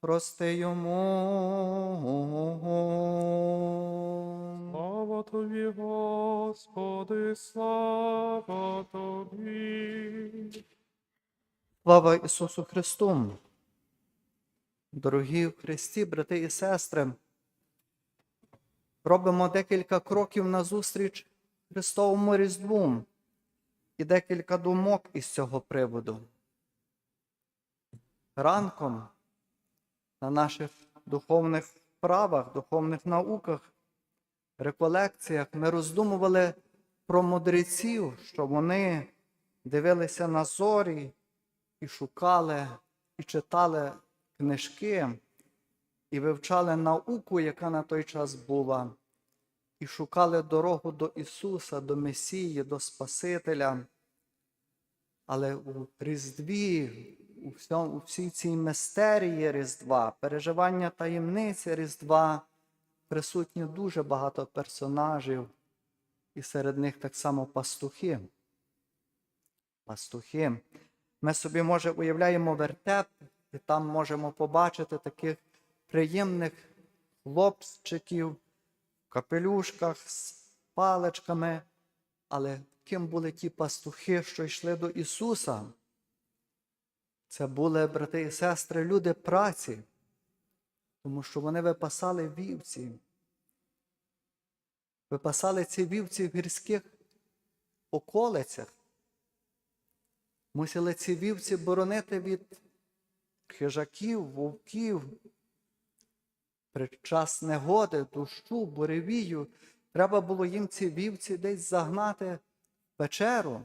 прости йому. Слава тобі, Господи, слава тобі. Слава Ісусу Христу! Дорогі в Христі, брати і сестри, робимо декілька кроків назустріч Христовому Різдву і декілька думок із цього приводу. Ранком на наших духовних вправах, духовних науках, реколекціях ми роздумували про мудреців, що вони дивилися на зорі і шукали, і читали книжки, і вивчали науку, яка на той час була, і шукали дорогу до Ісуса, до Месії, до Спасителя. Але у Різдві, у, всій цій мистерії Різдва, переживання таємниці Різдва, присутні дуже багато персонажів, і серед них так само пастухи. Пастухи. Ми собі, може, уявляємо вертеп, і там можемо побачити таких приємних хлопчиків в капелюшках з паличками. Але ким були ті пастухи, що йшли до Ісуса? Це були, брати і сестри, люди праці, тому що вони випасали вівці. Випасали ці вівці в гірських околицях. Мусили ці вівці боронити від хижаків, вовків. При час негоди, дощу, буревію, треба було їм ці вівці десь загнати в печеру,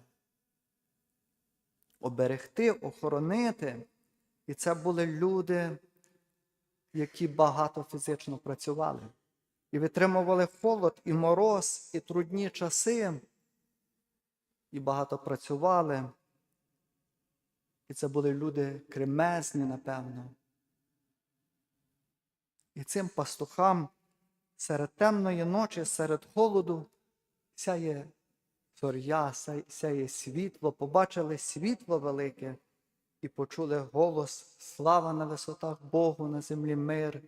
оберегти, охоронити. І це були люди, які багато фізично працювали. І витримували холод, і мороз, і трудні часи, і багато працювали. І це були люди кремезні, напевно. І цим пастухам серед темної ночі, серед холоду, сяє зоря, сяє світло, побачили світло велике і почули голос Слава на висотах Богу, на землі мир,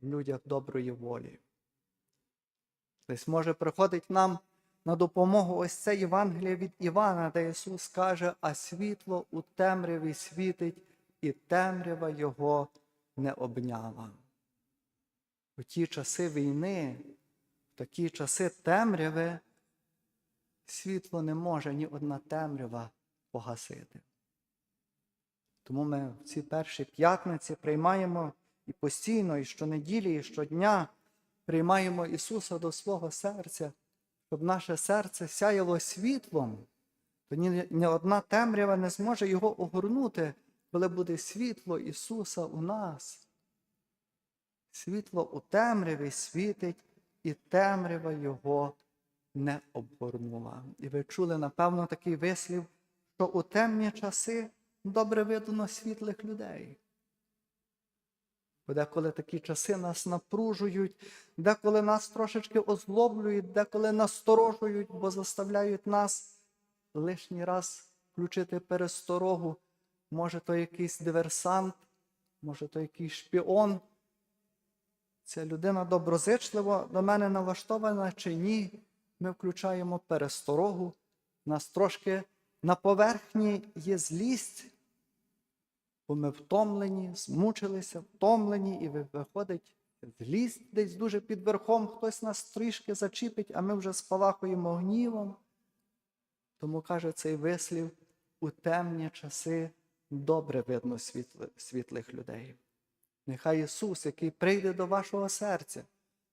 в людях доброї волі. Десь може приходить нам на допомогу ось це Євангеліє від Івана, де Ісус каже, а світло у темряві світить, і темрява Його не обняла. У ті часи війни, в такі часи темряви, світло не може ні одна темрява погасити. Тому ми в ці перші п'ятниці приймаємо і постійно, і щонеділі, і щодня приймаємо Ісуса до свого серця щоб наше серце сяяло світлом, то ні, ні одна темрява не зможе його огорнути, коли буде світло Ісуса у нас. Світло у темряві світить, і темрява Його не обгорнула. І ви чули, напевно, такий вислів, що у темні часи добре видно світлих людей. Бо деколи такі часи нас напружують, деколи нас трошечки озлоблюють, деколи насторожують, бо заставляють нас лишній раз включити пересторогу. Може, то якийсь диверсант, може, то якийсь шпіон. Ця людина доброзичливо до мене налаштована чи ні. Ми включаємо пересторогу. Нас трошки на поверхні є злість, бо ми втомлені, змучилися, втомлені, і виходить злість десь дуже під верхом, хтось нас трішки зачіпить, а ми вже спалахуємо гнівом. Тому каже цей вислів, у темні часи добре видно світлих людей. Нехай Ісус, який прийде до вашого серця,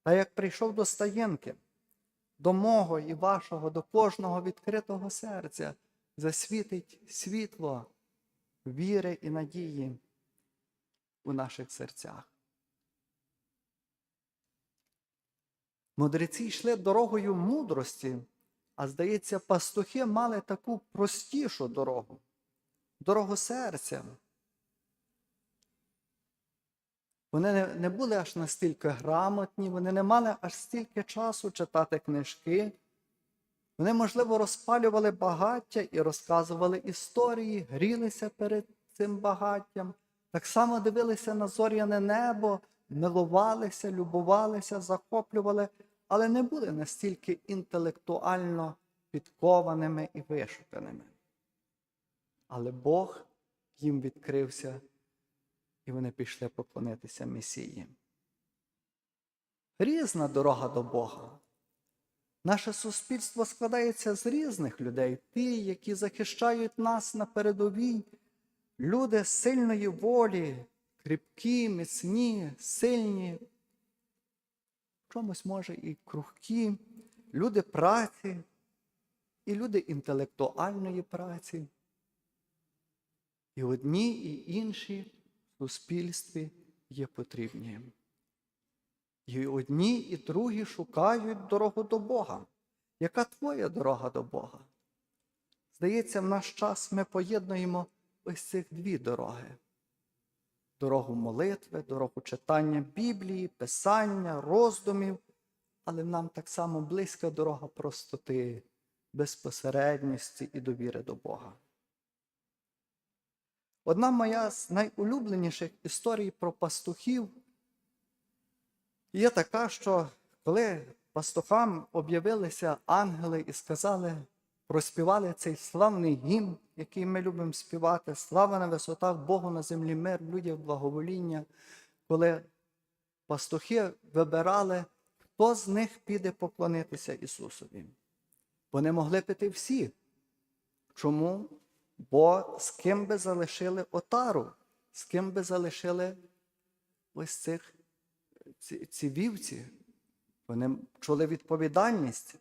та як прийшов до стаєнки, до мого і вашого, до кожного відкритого серця, засвітить світло віри і надії у наших серцях. Мудреці йшли дорогою мудрості, а здається, пастухи мали таку простішу дорогу, дорогу серця. Вони не були аж настільки грамотні, вони не мали аж стільки часу читати книжки. Вони, можливо, розпалювали багаття і розказували історії, грілися перед цим багаттям, так само дивилися на зоряне небо, милувалися, любувалися, захоплювали, але не були настільки інтелектуально підкованими і вишуканими. Але Бог їм відкрився, і вони пішли поклонитися Месії. Різна дорога до Бога. Наше суспільство складається з різних людей, ті, які захищають нас на передовій, люди сильної волі, кріпкі, міцні, сильні, в чомусь може і крухкі, люди праці, і люди інтелектуальної праці. І одні, і інші суспільстві є потрібні. І одні, і другі шукають дорогу до Бога. Яка твоя дорога до Бога? Здається, в наш час ми поєднуємо ось цих дві дороги: дорогу молитви, дорогу читання Біблії, писання, роздумів, але нам так само близька дорога простоти, безпосередності і довіри до Бога. Одна моя з найулюбленіших історій про пастухів є така, що коли пастухам об'явилися ангели і сказали, проспівали цей славний гімн, який ми любимо співати, слава на висотах Богу на землі мир, людям благовоління, коли пастухи вибирали, хто з них піде поклонитися Ісусові. Вони могли піти всі. Чому? Бо з ким би залишили отару, з ким би залишили ось цих ці, ці вівці, вони чули відповідальність.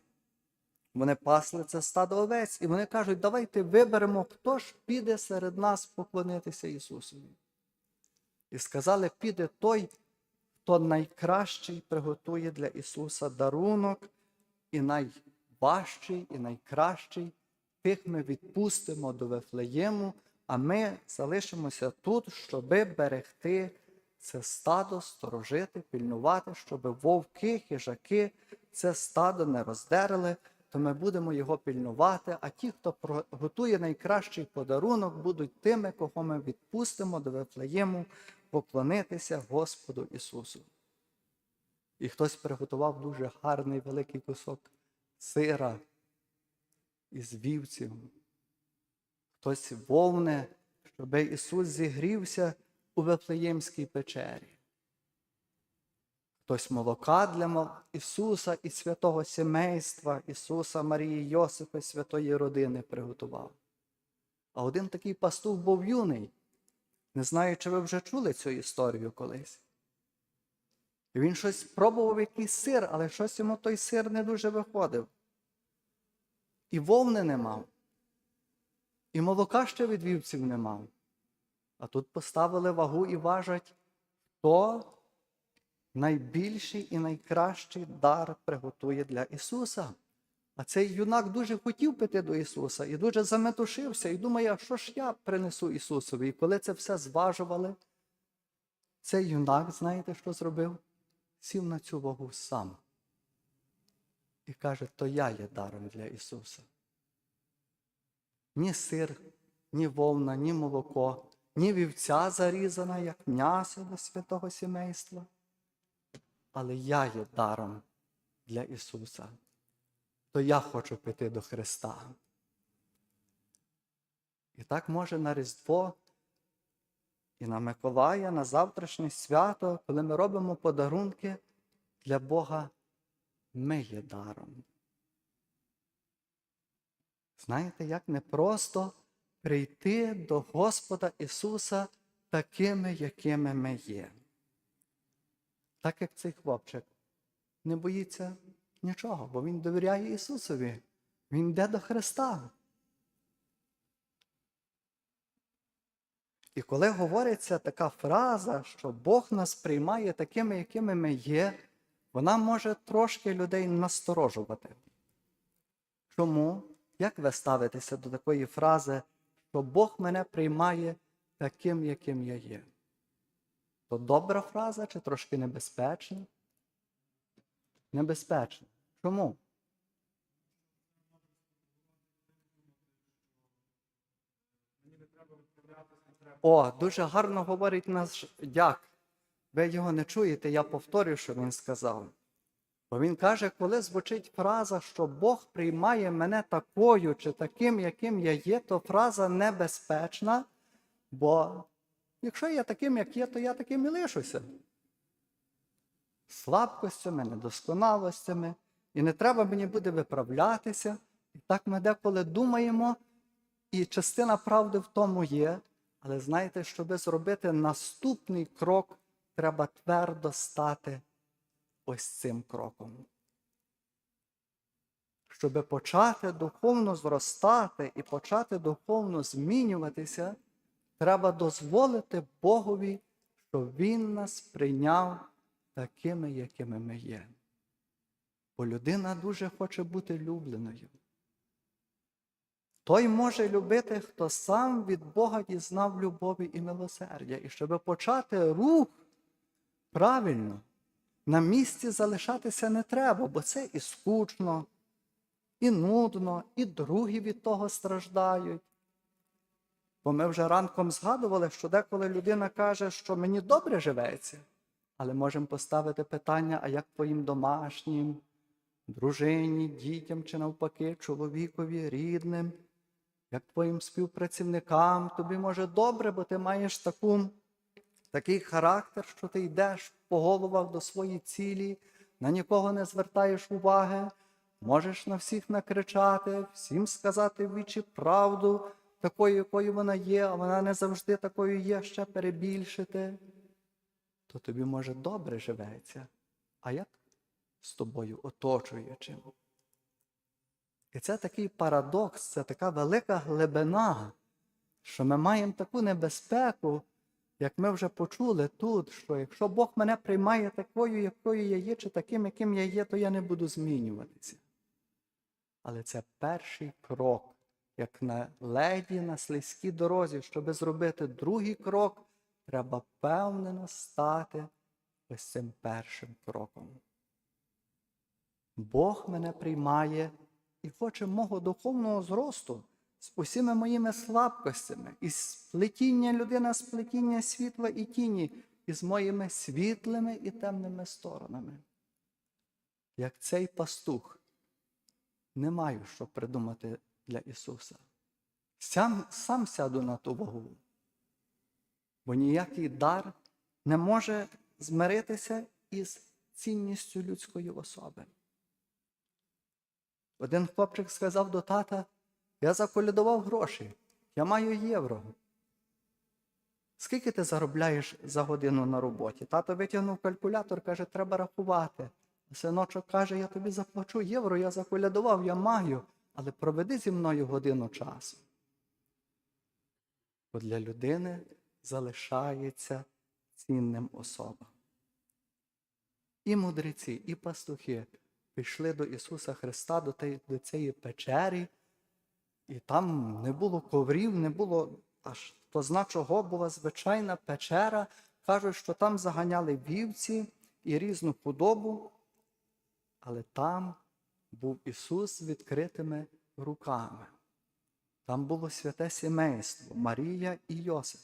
Вони пасли це стадо овець, і вони кажуть, давайте виберемо, хто ж піде серед нас поклонитися Ісусові. І сказали, піде той, хто найкращий приготує для Ісуса дарунок, і найважчий, і найкращий. Тих ми відпустимо до Вифлеєму, а ми залишимося тут, щоби берегти це стадо, сторожити, пільнувати, щоб вовки, хижаки це стадо не роздерли, то ми будемо його пільнувати. А ті, хто готує найкращий подарунок, будуть тими, кого ми відпустимо до Вифлеєму поклонитися Господу Ісусу. І хтось приготував дуже гарний великий кусок сира із вівців, хтось вовне, щоб Ісус зігрівся у Вифлеємській печері. Хтось молока для Ісуса і святого сімейства, Ісуса, Марії, Йосипа, святої родини приготував. А один такий пастух був юний. Не знаю, чи ви вже чули цю історію колись. Він щось пробував якийсь сир, але щось йому той сир не дуже виходив. І вовни не мав, і молока ще від вівців не мав. А тут поставили вагу і важать, хто найбільший і найкращий дар приготує для Ісуса. А цей юнак дуже хотів піти до Ісуса і дуже заметушився, і думає, а що ж я принесу Ісусові? І коли це все зважували, цей юнак, знаєте, що зробив? Сів на цю вагу сам. І каже, то я є даром для Ісуса. Ні сир, ні вовна, ні молоко, ні вівця зарізана, як м'ясо до святого сімейства. Але я є даром для Ісуса. То я хочу піти до Христа. І так може на Різдво і на Миколая, на завтрашнє свято, коли ми робимо подарунки для Бога, ми є даром. Знаєте, як непросто прийти до Господа Ісуса такими, якими ми є. Так як цей хлопчик не боїться нічого, бо він довіряє Ісусові. Він йде до Христа. І коли говориться така фраза, що Бог нас приймає такими, якими ми є, вона може трошки людей насторожувати. Чому? Як ви ставитеся до такої фрази, що Бог мене приймає таким, яким я є? То добра фраза чи трошки небезпечна? Небезпечна. Чому? О, дуже гарно говорить наш дяк. Ви його не чуєте, я повторю, що він сказав. Бо він каже, коли звучить фраза, що Бог приймає мене такою чи таким, яким я є, то фраза небезпечна, бо якщо я таким, як є, то я таким і лишуся. Слабкостями, недосконалостями, і не треба мені буде виправлятися. І так ми деколи думаємо, і частина правди в тому є. Але знаєте, щоб зробити наступний крок, треба твердо стати ось цим кроком. Щоб почати духовно зростати і почати духовно змінюватися, треба дозволити Богові, щоб Він нас прийняв такими, якими ми є. Бо людина дуже хоче бути любленою. Той може любити, хто сам від Бога дізнав любові і милосердя. І щоб почати рух правильно, на місці залишатися не треба, бо це і скучно, і нудно, і другі від того страждають. Бо ми вже ранком згадували, що деколи людина каже, що мені добре живеться, але можемо поставити питання, а як твоїм домашнім, дружині, дітям чи навпаки, чоловікові, рідним, як твоїм співпрацівникам, тобі може добре, бо ти маєш таку, такий характер, що ти йдеш по головах до своєї цілі, на нікого не звертаєш уваги, можеш на всіх накричати, всім сказати вічі правду, такою, якою вона є, а вона не завжди такою є, ще перебільшити, то тобі може добре живеться. А як з тобою оточуючим? І це такий парадокс, це така велика глибина, що ми маємо таку небезпеку, як ми вже почули тут, що якщо Бог мене приймає такою, якою я є, чи таким, яким я є, то я не буду змінюватися. Але це перший крок, як на леді на слизькій дорозі, щоб зробити другий крок, треба впевнено стати ось цим першим кроком. Бог мене приймає і хоче мого духовного зросту з усіма моїми слабкостями, із сплетіння людина, сплетіння світла і тіні, і з моїми світлими і темними сторонами. Як цей пастух, не маю що придумати для Ісуса. Сам, сам сяду на ту вагу, бо ніякий дар не може змиритися із цінністю людської особи. Один хлопчик сказав до тата, я заколядував гроші, я маю євро. Скільки ти заробляєш за годину на роботі? Тато витягнув калькулятор, каже, треба рахувати. Синочок каже, я тобі заплачу євро, я заколядував, я маю, але проведи зі мною годину часу. Бо для людини залишається цінним особа. І мудреці, і пастухи пішли до Ісуса Христа, до цієї печері, і там не було коврів, не було аж то зна чого, була звичайна печера. Кажуть, що там заганяли вівці і різну худобу, але там був Ісус з відкритими руками. Там було святе сімейство Марія і Йосип.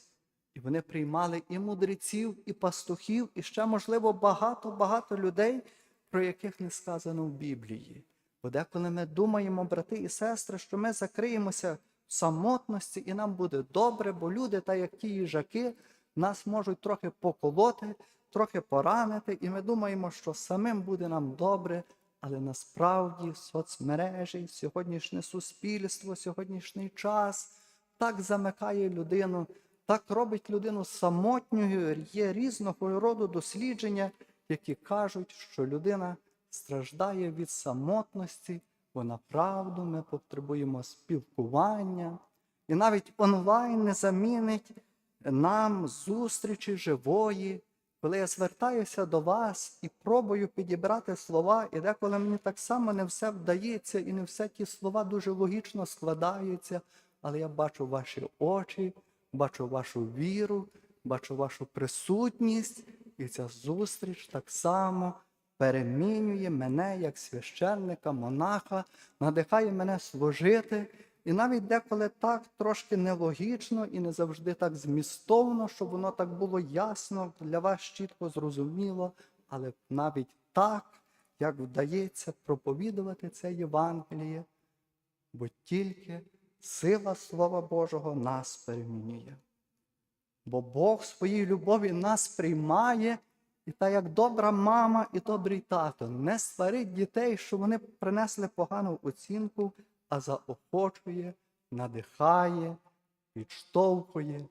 І вони приймали і мудреців, і пастухів, і ще, можливо, багато-багато людей, про яких не сказано в Біблії. Бо деколи ми думаємо, брати і сестри, що ми закриємося в самотності, і нам буде добре, бо люди, та як ті їжаки, нас можуть трохи поколоти, трохи поранити, і ми думаємо, що самим буде нам добре, але насправді соцмережі, сьогоднішнє суспільство, сьогоднішній час так замикає людину, так робить людину самотньою. Є різного роду дослідження, які кажуть, що людина страждає від самотності, бо направду ми потребуємо спілкування. І навіть онлайн не замінить нам зустрічі живої, коли я звертаюся до вас і пробую підібрати слова, і деколи мені так само не все вдається, і не все ті слова дуже логічно складаються, але я бачу ваші очі, бачу вашу віру, бачу вашу присутність, і ця зустріч так само перемінює мене як священника, монаха, надихає мене служити. І навіть деколи так трошки нелогічно і не завжди так змістовно, щоб воно так було ясно, для вас чітко зрозуміло, але навіть так, як вдається проповідувати це Євангеліє, бо тільки сила Слова Божого нас перемінює. Бо Бог своїй любові нас приймає, і та як добра мама і добрий тато не сварить дітей, що вони принесли погану оцінку, а заохочує, надихає, підштовхує.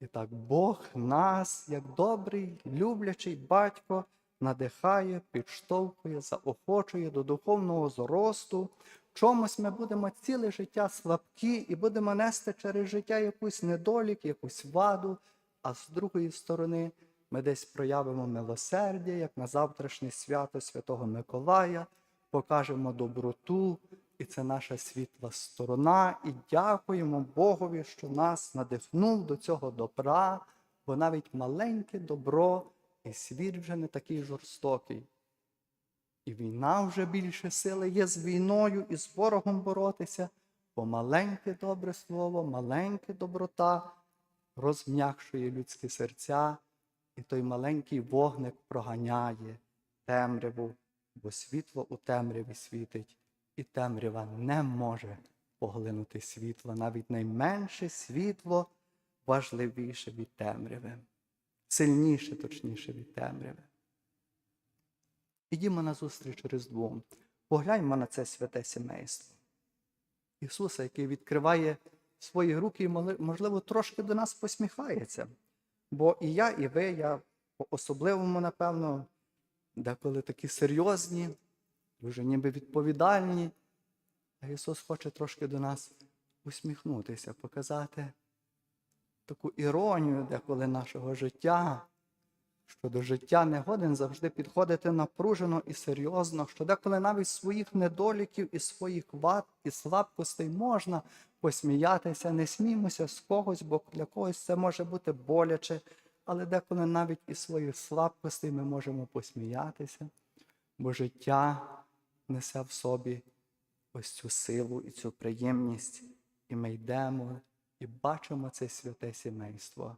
І так Бог нас, як добрий, люблячий батько, надихає, підштовхує, заохочує до духовного зросту. Чомусь ми будемо ціле життя слабкі і будемо нести через життя якусь недолік, якусь ваду, а з другої сторони ми десь проявимо милосердя, як на завтрашнє свято Святого Миколая, покажемо доброту, і це наша світла сторона. І дякуємо Богові, що нас надихнув до цього добра, бо навіть маленьке добро і світ вже не такий жорстокий. І війна вже більше сили є з війною і з ворогом боротися, бо маленьке добре слово, маленьке доброта розм'якшує людські серця, і той маленький вогник проганяє темряву, бо світло у темряві світить, і темрява не може поглинути світло. Навіть найменше світло важливіше від темряви, сильніше, точніше від темряви. Ідімо на зустріч Різдвом. Погляньмо на це святе сімейство. Ісуса, який відкриває свої руки і, можливо, трошки до нас посміхається. Бо і я, і ви, я по-особливому, напевно, деколи такі серйозні, дуже ніби відповідальні. А Ісус хоче трошки до нас усміхнутися, показати таку іронію деколи нашого життя, що до життя не годен завжди підходити напружено і серйозно, що деколи навіть своїх недоліків і своїх вад і слабкостей можна посміятися, не сміймося з когось, бо для когось це може бути боляче, але деколи навіть із своїх слабкостей ми можемо посміятися, бо життя несе в собі ось цю силу і цю приємність, і ми йдемо і бачимо це святе сімейство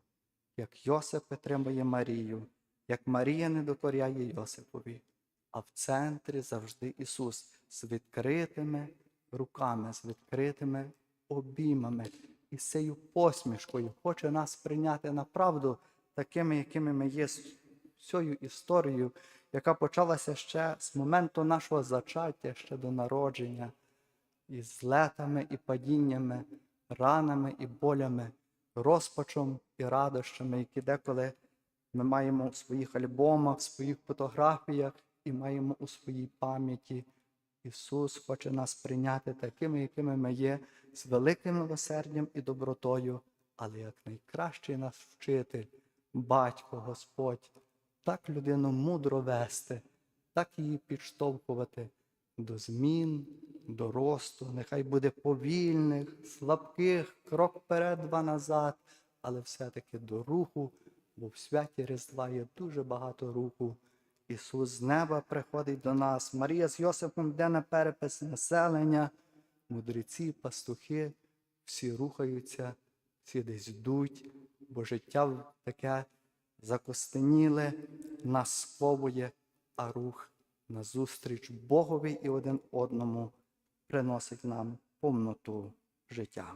як Йосип підтримує Марію, як Марія не докоряє Йосипові, а в центрі завжди Ісус з відкритими руками, з відкритими обіймами і з цією посмішкою хоче нас прийняти направду такими, якими ми є з цією історією, яка почалася ще з моменту нашого зачаття, ще до народження, із злетами і падіннями, ранами і болями розпачом і радощами, які деколи ми маємо у своїх альбомах, в своїх фотографіях і маємо у своїй пам'яті. Ісус хоче нас прийняти такими, якими ми є, з великим милосердям і добротою, але як найкращий наш вчитель, батько, Господь, так людину мудро вести, так її підштовхувати до змін, до росту, нехай буде повільних, слабких, крок вперед, два назад, але все-таки до руху, бо в святі Різдва є дуже багато руху. Ісус з неба приходить до нас. Марія з Йосипом йде на перепис населення, мудреці, пастухи, всі рухаються, всі десь йдуть, бо життя таке закостеніле, нас сковує, а рух назустріч Богові і один одному приносить нам повноту життя.